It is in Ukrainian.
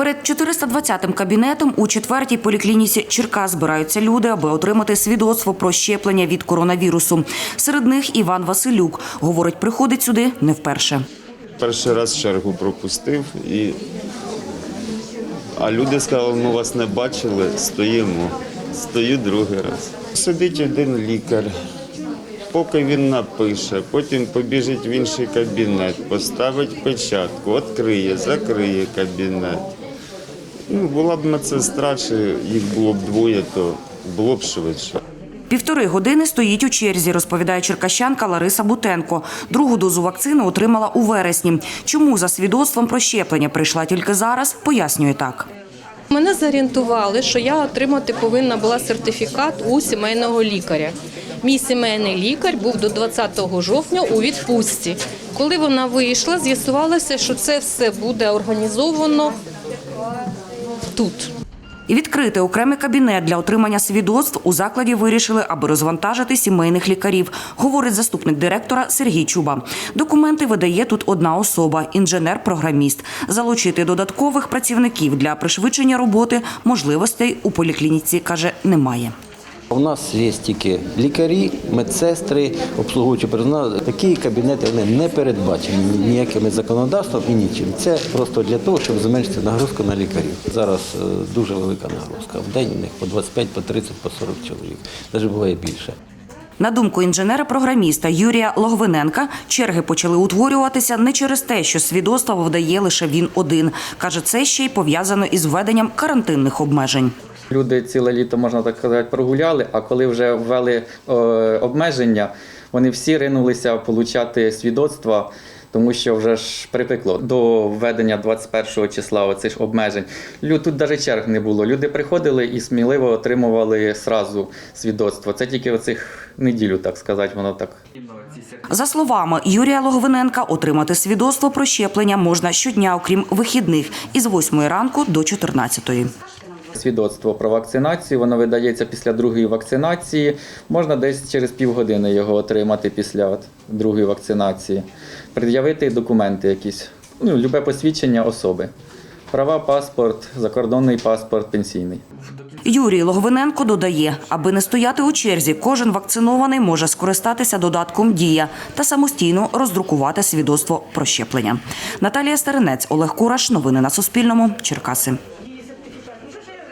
Перед 420-м кабінетом у четвертій поліклініці Черкас збираються люди, аби отримати свідоцтво про щеплення від коронавірусу. Серед них Іван Василюк. Говорить, приходить сюди не вперше. Перший раз чергу пропустив і. А люди сказали, ми вас не бачили, стоїмо. Стою другий раз. Сидить один лікар, поки він напише, потім побіжить в інший кабінет, поставить печатку, відкриє, закриє кабінет. Ну, була б медсестра, чи їх було б двоє, то було б швидше. Півтори години стоїть у черзі, розповідає черкащанка Лариса Бутенко. Другу дозу вакцини отримала у вересні. Чому за свідоцтвом про щеплення прийшла тільки зараз, пояснює так. Мене зорієнтували, що я отримати повинна була сертифікат у сімейного лікаря. Мій сімейний лікар був до 20 жовтня у відпустці. Коли вона вийшла, з'ясувалося, що це все буде організовано тут. І відкрити окремий кабінет для отримання свідоцтв у закладі вирішили, аби розвантажити сімейних лікарів, говорить заступник директора Сергій Чуба. Документи видає тут одна особа інженер-програміст. Залучити додаткових працівників для пришвидшення роботи можливостей у поліклініці каже немає. У нас є тільки лікарі, медсестри, обслуговуючі персонал. Такі кабінети вони не передбачені ніякими законодавством і нічим. Це просто для того, щоб зменшити нагрузку на лікарів. Зараз е, дуже велика нагрузка. В день у них по 25, по 30, по 40 чоловік. Навіть буває більше. На думку інженера-програміста Юрія Логвиненка, черги почали утворюватися не через те, що свідоцтво видає лише він один. Каже, це ще й пов'язано із введенням карантинних обмежень. Люди ціле літо, можна так сказати, прогуляли, а коли вже ввели е, обмеження, вони всі ринулися отримати свідоцтва, тому що вже ж припекло до введення 21 числа оцих обмежень. Лю- Тут навіть черг не було. Люди приходили і сміливо отримували сразу свідоцтво. Це тільки оцих неділю, так сказати, воно так За словами Юрія Логвиненка, отримати свідоцтво про щеплення можна щодня, окрім вихідних, із 8 ранку до 14. Свідоцтво про вакцинацію, воно видається після другої вакцинації. Можна десь через півгодини його отримати після от другої вакцинації. Пред'явити документи якісь, ну, любе посвідчення особи. Права, паспорт, закордонний паспорт, пенсійний. Юрій Логвиненко додає, аби не стояти у черзі, кожен вакцинований може скористатися додатком Дія та самостійно роздрукувати свідоцтво про щеплення. Наталія Старинець, Олег Кураш. Новини на Суспільному. Черкаси.